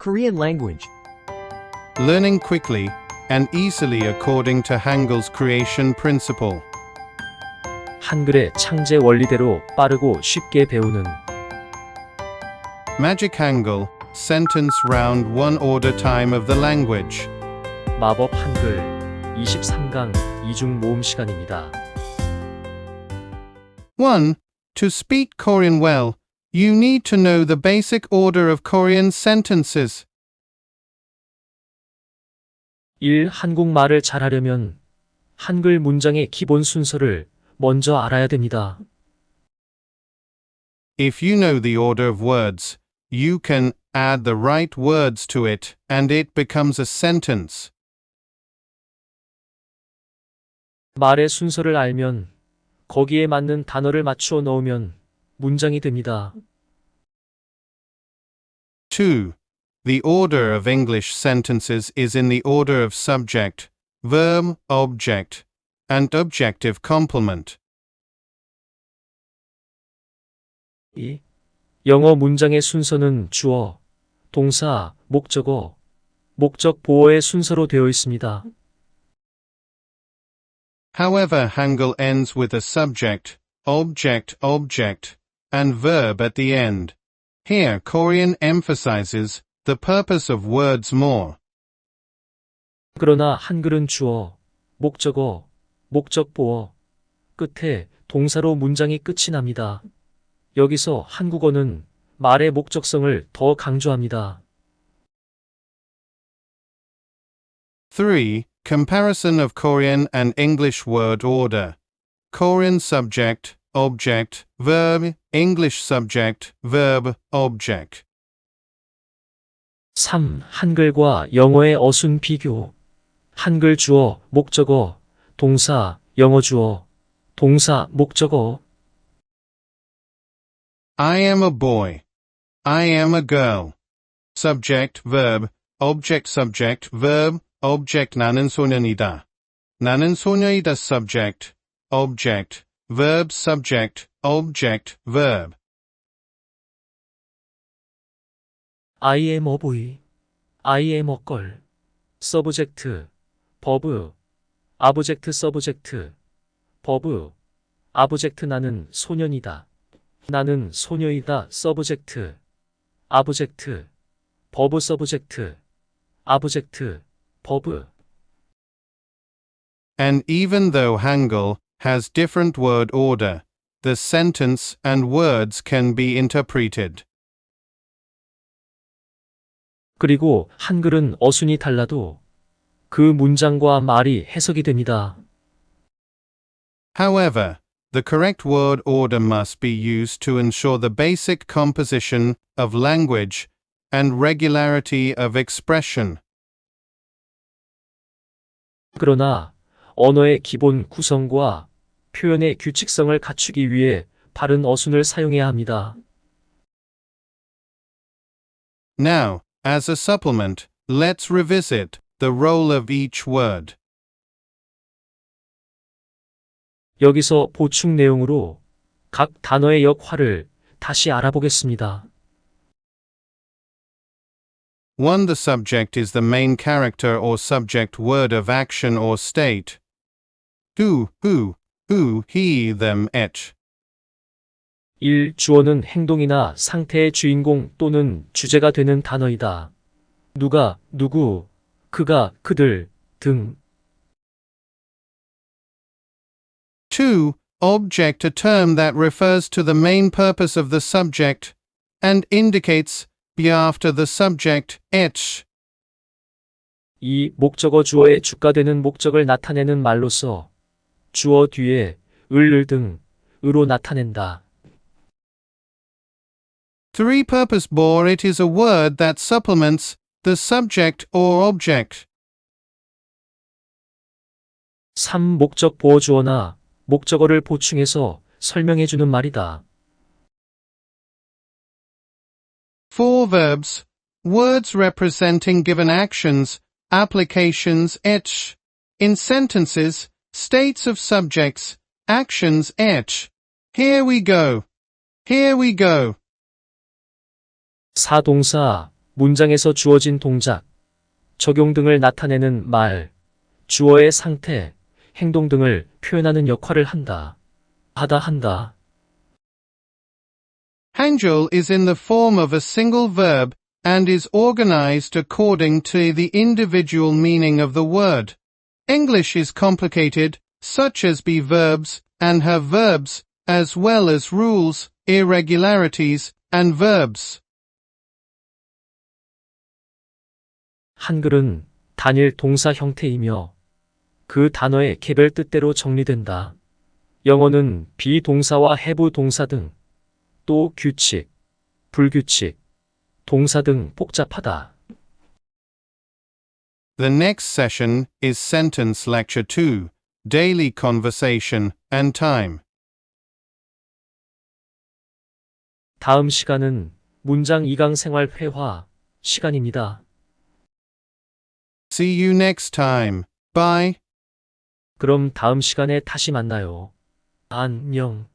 Korean language. Learning quickly and easily according to Hangul's creation principle. 한글의 창제 원리대로 빠르고 쉽게 배우는 Magic Hangul, sentence round one order time of the language. 마법 한글 23강 이중 모음 시간입니다. 1. To speak Korean well, you need to know the basic order of Korean sentences. 1. 한국말을 잘하려면 한글 문장의 기본 순서를 먼저 알아야 됩니다. If you know the order of words, you can add the right words to it and it becomes a sentence. 말의 순서를 알면 거기에 맞는 단어를 맞추어 넣으면 문장이 됩니다. 2. The order of English sentences is in the order of subject, verb, object, and objective complement. 2. 영어 문장의 순서는 주어, 동사, 목적어, 목적 보어의 순서로 되어 있습니다. However, Hangul ends with a subject, object, object, and verb at the end. Here, Korean emphasizes the purpose of words more. 그러나 한글은 주어, 목적어, 목적 보어, 끝에 동사로 문장이 끝이 납니다. 여기서 한국어는 말의 목적성을 더 강조합니다. 3. Comparison of Korean and English word order. Korean subject, object, verb, English subject, verb, object. 3. 한글과 영어의 어순 비교. 한글 주어, 목적어, 동사, 영어 주어, 동사, 목적어. I am a boy. I am a girl. Subject, verb, object, subject, verb, object 나는 소년이다. 나는 소녀이다 subject, object, verb, subject, object verb I am a boy. I am a girl. subject, verb, object, subject, verb, object 나는 소년이다. 나는 소녀이다. subject, object, verb, subject, object, verb. And even though Hangul has different word order, the sentence and words can be interpreted. 그리고 한글은 어순이 달라도 그 문장과 말이 해석이 됩니다. However, the correct word order must be used to ensure the basic composition of language and regularity of expression. 그러나 언어의 기본 구성과 표현의 규칙성을 갖추기 위해 바른 어순을 사용해야 합니다. Now, as a supplement, let's revisit the role of each word. 여기서 보충 내용으로 각 단어의 역할을 다시 알아보겠습니다. 1. The subject is the main character or subject word of action or state. 2. Who, who, he, them, et. 1. 주어는 행동이나 상태의 주인공 또는 주제가 되는 단어이다. 누가, 누구, 그가, 그들 등 2. Object a term that refers to the main purpose of the subject and indicates be after the subject et. 2. 목적어 주어의 주가 되는 목적을 나타내는 말로서 주어 뒤에 을을 등 으로 나타낸다. 3. Purpose bore it is a word that supplements the subject or object. 3. 목적 보어 주어나 목적어를 보충해서 설명해 주는 말이다. 4. Verbs. Words representing given actions, applications, et. In sentences, states of subjects, actions, et. Here we go. Here we go. 4. 동사, 문장에서 주어진 동작, 적용 등을 나타내는 말, 주어의 상태, 행동 등을 표현하는 역할을 한다. 하다 한다. Hangul is in the form of a single verb and is organized according to the individual meaning of the word. English is complicated, such as be verbs and have verbs, as well as rules, irregularities, and verbs. 한글은 단일 동사 형태이며 그 단어의 개별 뜻대로 정리된다. 영어는 비동사와 해부 동사 등, 또 규칙, 불규칙, 동사 등 복잡하다. The next session is Sentence Lecture 2, Daily Conversation and Time. 다음 시간은 문장 2강 생활 회화 시간입니다. See you next time. Bye. 그럼 다음 시간에 다시 만나요. 안녕.